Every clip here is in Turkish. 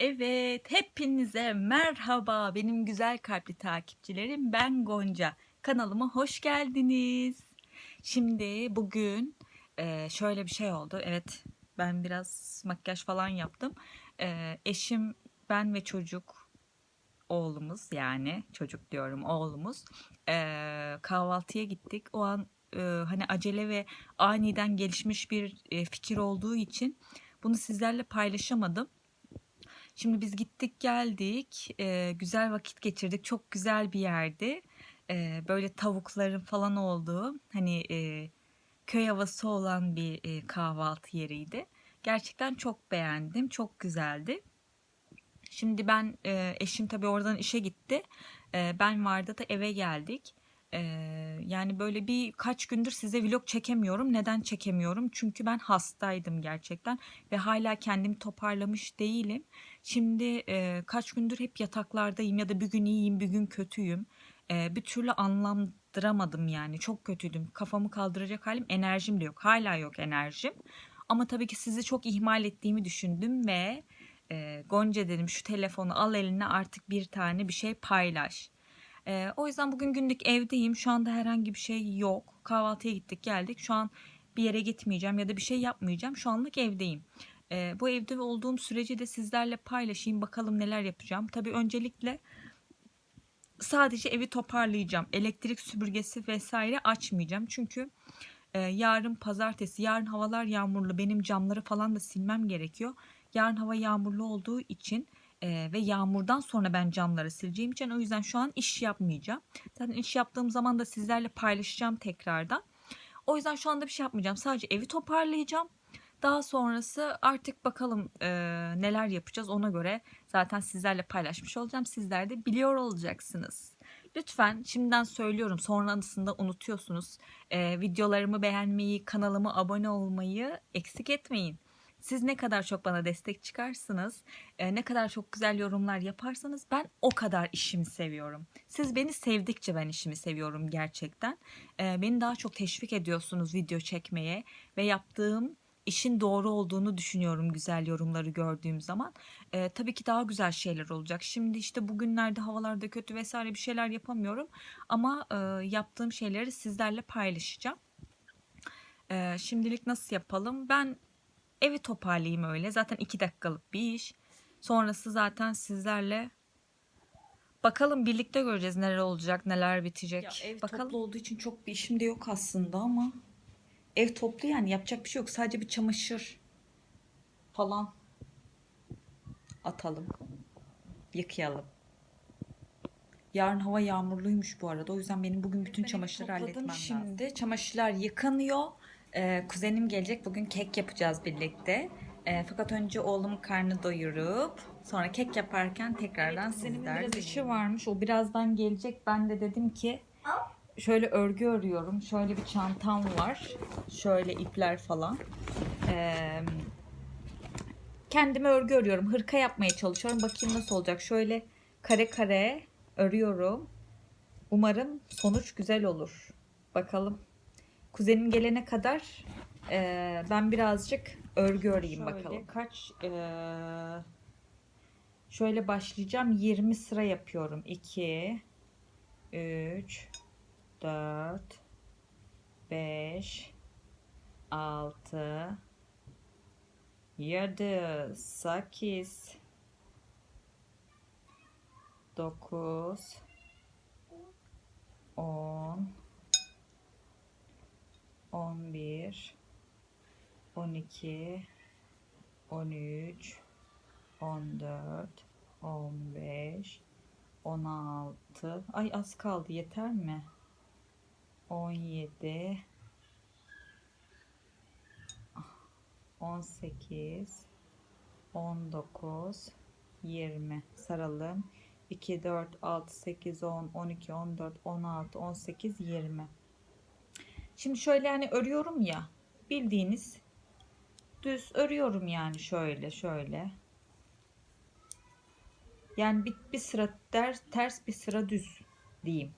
Evet, hepinize merhaba benim güzel kalpli takipçilerim. Ben Gonca. Kanalıma hoş geldiniz. Şimdi bugün e, şöyle bir şey oldu. Evet, ben biraz makyaj falan yaptım. E, eşim, ben ve çocuk oğlumuz yani çocuk diyorum oğlumuz e, kahvaltıya gittik. O an hani acele ve aniden gelişmiş bir fikir olduğu için bunu sizlerle paylaşamadım. Şimdi biz gittik geldik. E, güzel vakit geçirdik. Çok güzel bir yerdi. E, böyle tavukların falan olduğu hani e, köy havası olan bir e, kahvaltı yeriydi. Gerçekten çok beğendim. Çok güzeldi. Şimdi ben e, eşim tabii oradan işe gitti. E, ben vardı da eve geldik E, yani böyle bir kaç gündür size vlog çekemiyorum neden çekemiyorum çünkü ben hastaydım gerçekten ve hala kendimi toparlamış değilim Şimdi e, kaç gündür hep yataklardayım ya da bir gün iyiyim bir gün kötüyüm. E, bir türlü anlamdıramadım yani çok kötüydüm. Kafamı kaldıracak halim enerjim de yok. Hala yok enerjim. Ama tabii ki sizi çok ihmal ettiğimi düşündüm ve e, Gonca dedim şu telefonu al eline artık bir tane bir şey paylaş. E, o yüzden bugün günlük evdeyim. Şu anda herhangi bir şey yok. Kahvaltıya gittik geldik. Şu an bir yere gitmeyeceğim ya da bir şey yapmayacağım. Şu anlık evdeyim. E, bu evde olduğum süreci de sizlerle paylaşayım. Bakalım neler yapacağım. Tabii öncelikle sadece evi toparlayacağım. Elektrik süpürgesi vesaire açmayacağım. Çünkü e, yarın pazartesi, yarın havalar yağmurlu. Benim camları falan da silmem gerekiyor. Yarın hava yağmurlu olduğu için e, ve yağmurdan sonra ben camları sileceğim için o yüzden şu an iş yapmayacağım. Zaten iş yaptığım zaman da sizlerle paylaşacağım tekrardan. O yüzden şu anda bir şey yapmayacağım. Sadece evi toparlayacağım. Daha sonrası artık bakalım e, neler yapacağız ona göre zaten sizlerle paylaşmış olacağım. Sizler de biliyor olacaksınız. Lütfen şimdiden söylüyorum sonrasında unutuyorsunuz. E, videolarımı beğenmeyi, kanalıma abone olmayı eksik etmeyin. Siz ne kadar çok bana destek çıkarsınız, e, ne kadar çok güzel yorumlar yaparsanız ben o kadar işimi seviyorum. Siz beni sevdikçe ben işimi seviyorum gerçekten. E, beni daha çok teşvik ediyorsunuz video çekmeye ve yaptığım işin doğru olduğunu düşünüyorum güzel yorumları gördüğüm zaman. Ee, tabii ki daha güzel şeyler olacak. Şimdi işte bugünlerde havalarda kötü vesaire bir şeyler yapamıyorum. Ama e, yaptığım şeyleri sizlerle paylaşacağım. Ee, şimdilik nasıl yapalım? Ben evi toparlayayım öyle. Zaten iki dakikalık bir iş. Sonrası zaten sizlerle Bakalım birlikte göreceğiz neler olacak, neler bitecek. Ya ev Bakalım. toplu olduğu için çok bir işim de yok aslında ama ev toplu yani yapacak bir şey yok. Sadece bir çamaşır falan atalım. Yıkayalım. Yarın hava yağmurluymuş bu arada. O yüzden benim bugün bütün Ben çamaşırları halletmem lazım. şimdi. Çamaşırlar yıkanıyor. Ee, kuzenim gelecek. Bugün kek yapacağız birlikte. Ee, fakat önce oğlumun karnı doyurup sonra kek yaparken tekrardan Kuzenimin sizlerle biraz işi varmış. O birazdan gelecek. Ben de dedim ki şöyle örgü örüyorum. Şöyle bir çantam var. Şöyle ipler falan. Ee, kendime örgü örüyorum. Hırka yapmaya çalışıyorum. Bakayım nasıl olacak. Şöyle kare kare örüyorum. Umarım sonuç güzel olur. Bakalım. Kuzenim gelene kadar e, ben birazcık örgü öreyim Şöyle bakalım. Kaç e, şöyle başlayacağım. 20 sıra yapıyorum. 2 3 4 5 6 7 8 9 10 11 12 13 14 15 16 ay az kaldı. Yeter mi? 17 18 19 20 saralım. 2 4 6 8 10 12 14 16 18 20 Şimdi şöyle yani örüyorum ya bildiğiniz düz örüyorum yani şöyle şöyle. Yani bir, bir sıra der, ters bir sıra düz diyeyim.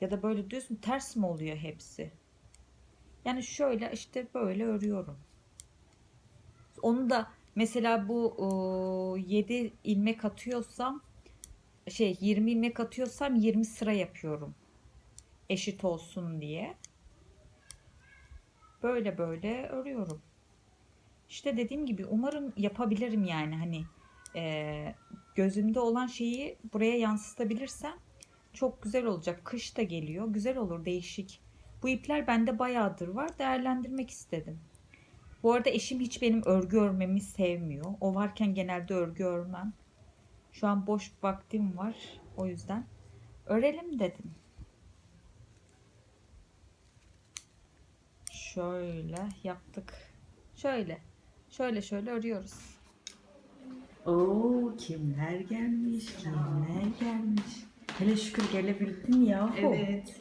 Ya da böyle düz mü ters mi oluyor hepsi? Yani şöyle işte böyle örüyorum. Onu da Mesela bu 7 ilmek atıyorsam şey 20 ilmek atıyorsam 20 sıra yapıyorum. Eşit olsun diye. Böyle böyle örüyorum. İşte dediğim gibi umarım yapabilirim yani hani e, gözümde olan şeyi buraya yansıtabilirsem çok güzel olacak. Kış da geliyor. Güzel olur değişik. Bu ipler bende bayağıdır var. Değerlendirmek istedim. Bu arada eşim hiç benim örgü örmemi sevmiyor. O varken genelde örgü örmem. Şu an boş vaktim var. O yüzden örelim dedim. Şöyle yaptık. Şöyle. Şöyle şöyle örüyoruz. Oo kimler gelmiş, kimler gelmiş. Hele şükür gelebildin ya. Evet.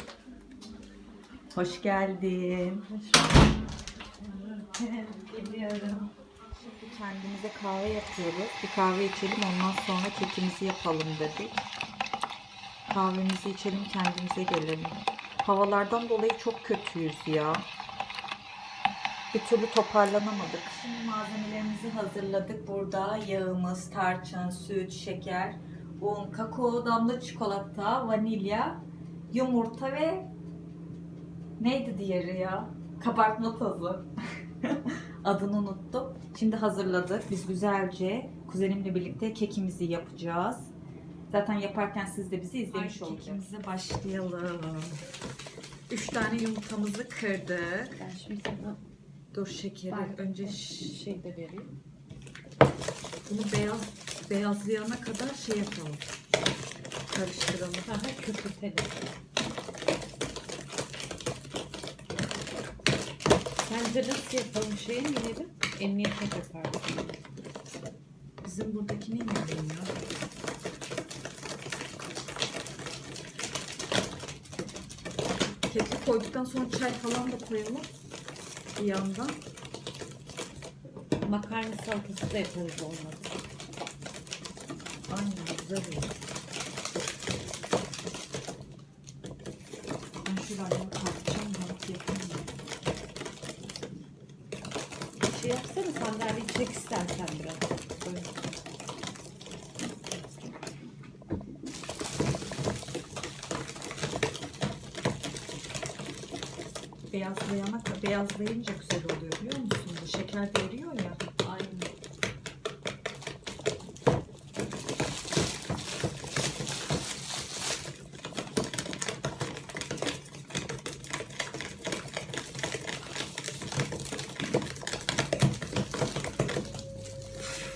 Hoş geldin. Geliyorum. Kendimize kahve yapıyoruz. Bir kahve içelim ondan sonra kekimizi yapalım dedik. Kahvemizi içelim kendimize gelelim. Havalardan dolayı çok kötüyüz ya. Bir türlü toparlanamadık. Şimdi malzemelerimizi hazırladık. Burada yağımız, tarçın, süt, şeker, un, kakao, damla çikolata, vanilya, yumurta ve neydi diğeri ya? Kabartma tozu. Adını unuttum. Şimdi hazırladık. Biz güzelce kuzenimle birlikte kekimizi yapacağız. Zaten yaparken siz de bizi izlemiş olacaksınız. kekimize başlayalım. Üç tane yumurtamızı kırdık. Ben şimdi sana Dur şekeri Ben- önce şey de vereyim. bunu beyaz beyazlayana kadar şey yapalım. Karıştıralım. Aha köpürtelim. Sence nasıl yapalım şeyi yiyelim? Emniyete yapardık. Bizim buradakini yiyelim ya. Keki koyduktan sonra çay falan da koyalım. Bir yandan. Makarna salatası da yaparız olmadı. Aynen güzel olur. Ben şöyle ayağımı kalkacağım. Rahat yapayım da. Şey yapsana sandalyeyi çek istersen biraz. Böyle. Beyazlayana kadar beyazlayınca güzel oluyor biliyor musun? Bu şeker de eriyor ya. Aynen.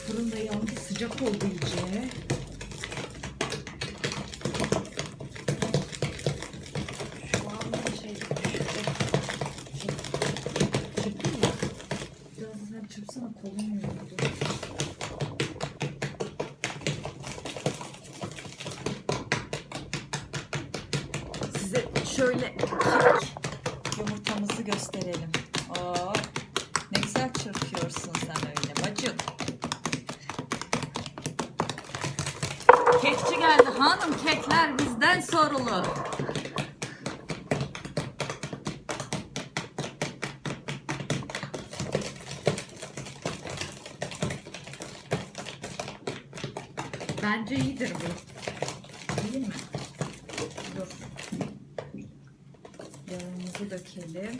Fırın da yandı sıcak oldu iyice. Şu an şey düşecek. Çırptın mı? Biraz da sen çırpsana kolun yoruldu. Size şöyle kek yumurtamızı gösterelim. Oo, ne güzel çırpıyorsun sen öyle bacım. Kekçi geldi hanım kekler bizden sorulu. Bence iyidir bu. İyi mi? Dur. Yağımızı dökelim.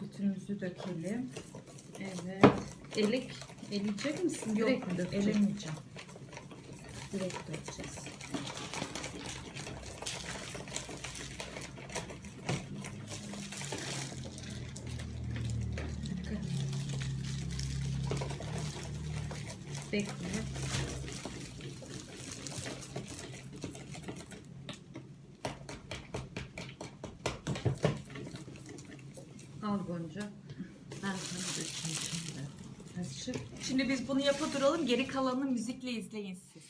Sütümüzü dökelim. Evet. Elik, eleyecek misin? Yok, Direkt mi dökeceksin? elemeyeceğim. Direkt dökeceğiz. Bekle. Al Gonca. Ben sana dökeyim şimdi. Şimdi biz bunu yapa duralım. Geri kalanını müzikle izleyin siz.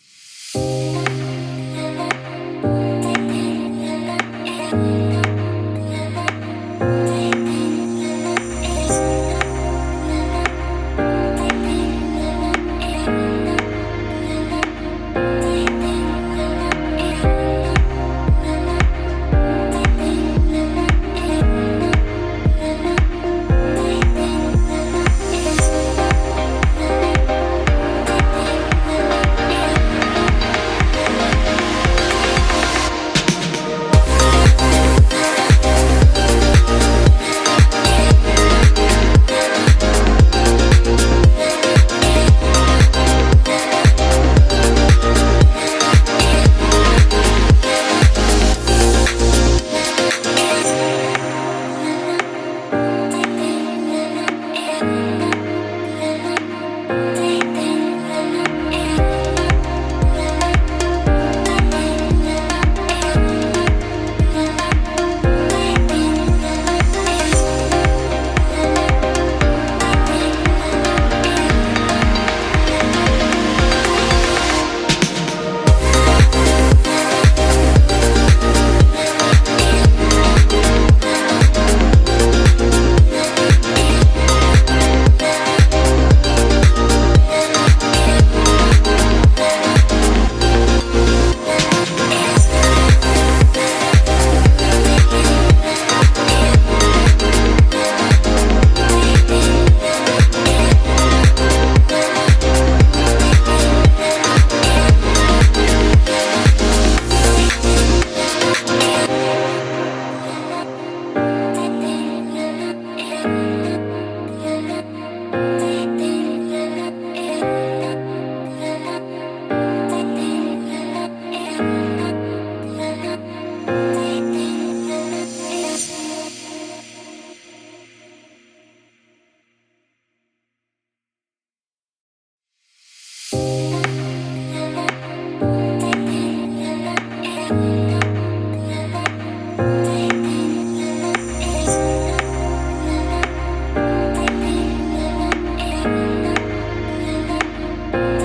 Biz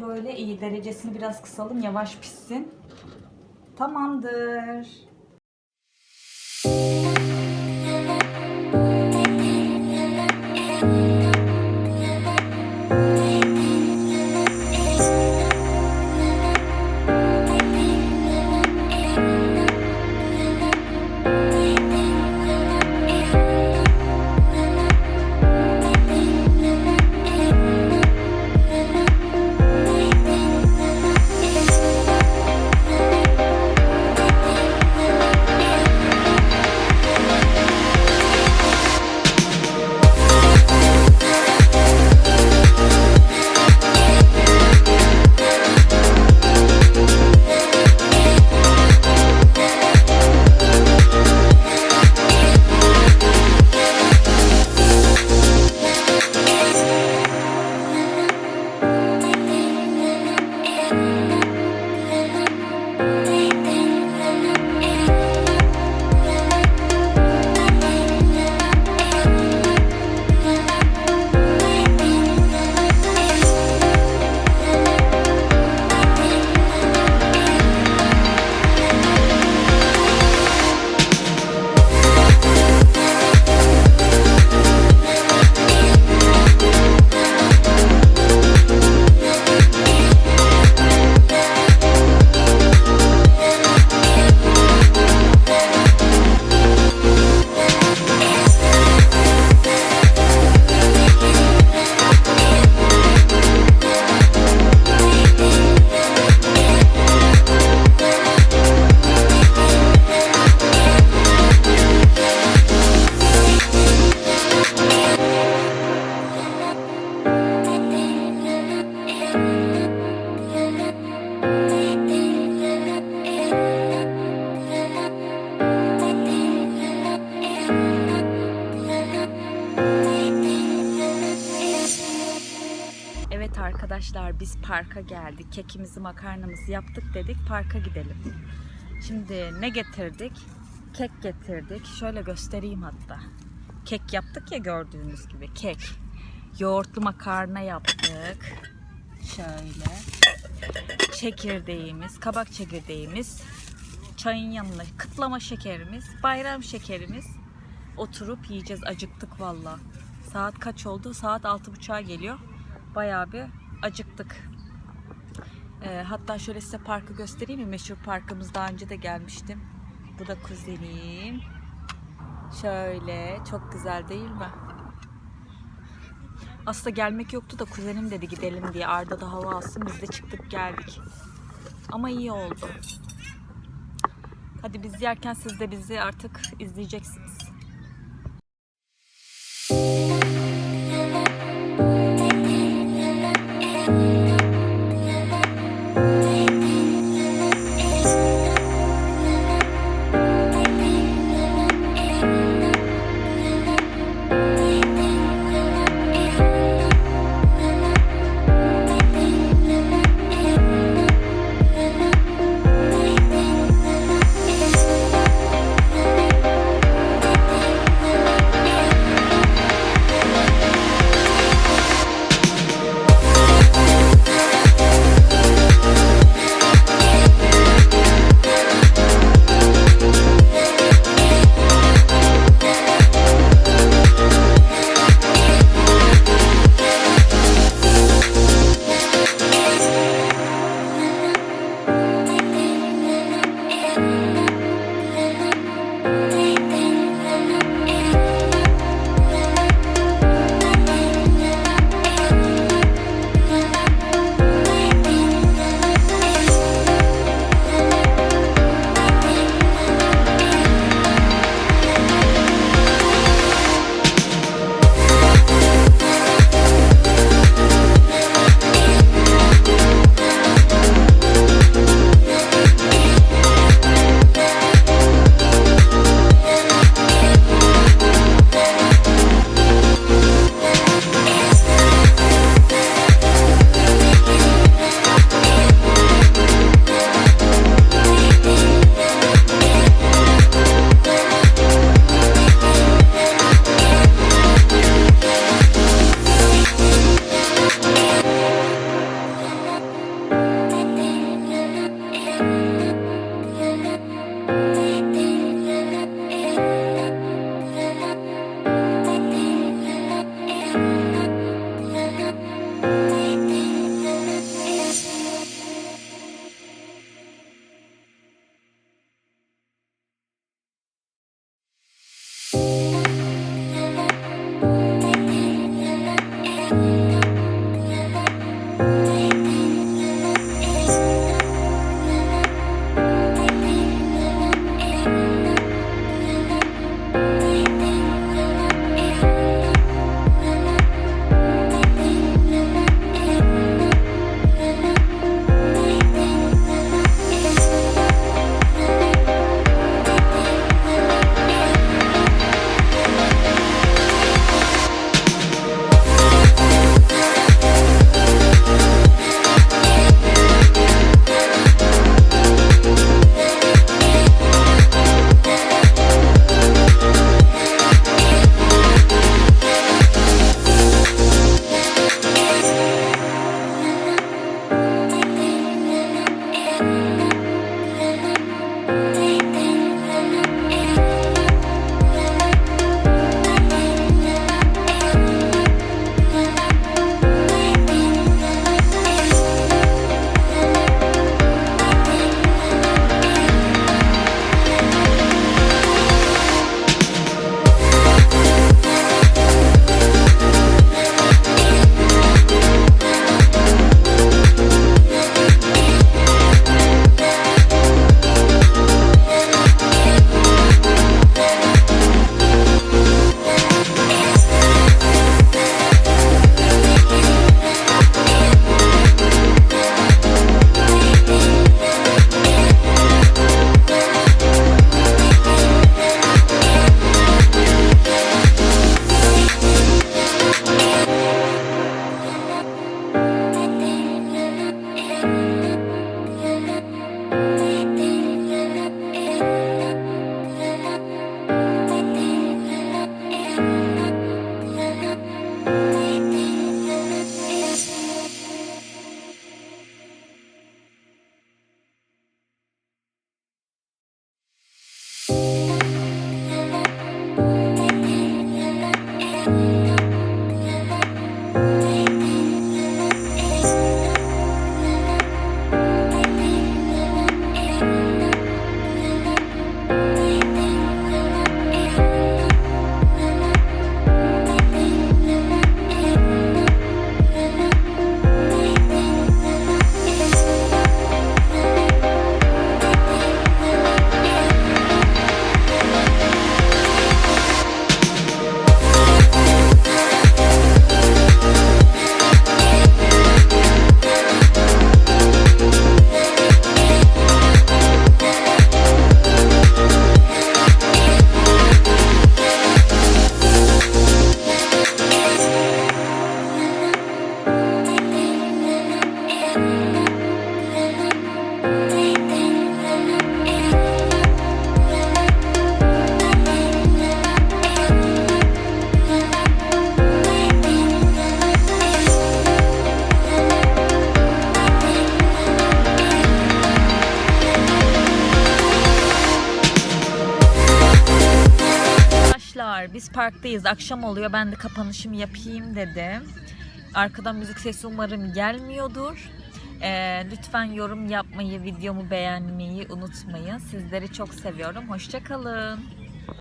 Böyle iyi derecesini biraz kısalım. Yavaş pişsin. Tamamdır. Kekimizi makarnamızı yaptık dedik parka gidelim. Şimdi ne getirdik? Kek getirdik. Şöyle göstereyim hatta. Kek yaptık ya gördüğünüz gibi kek. Yoğurtlu makarna yaptık. Şöyle. Çekirdeğimiz, kabak çekirdeğimiz, çayın yanına kıtlama şekerimiz, bayram şekerimiz. Oturup yiyeceğiz. Acıktık valla. Saat kaç oldu? Saat altı buçuğa geliyor. Bayağı bir acıktık. Ee, hatta şöyle size parkı göstereyim mi? Meşhur parkımız daha önce de gelmiştim. Bu da kuzenim. Şöyle çok güzel değil mi? Aslında gelmek yoktu da kuzenim dedi gidelim diye. Arda da hava alsın biz de çıktık geldik. Ama iyi oldu. Hadi biz yerken siz de bizi artık izleyeceksiniz. Parktayız. Akşam oluyor. Ben de kapanışımı yapayım dedim. Arkadan müzik sesi umarım gelmiyordur. Ee, lütfen yorum yapmayı, videomu beğenmeyi unutmayın. Sizleri çok seviyorum. Hoşçakalın.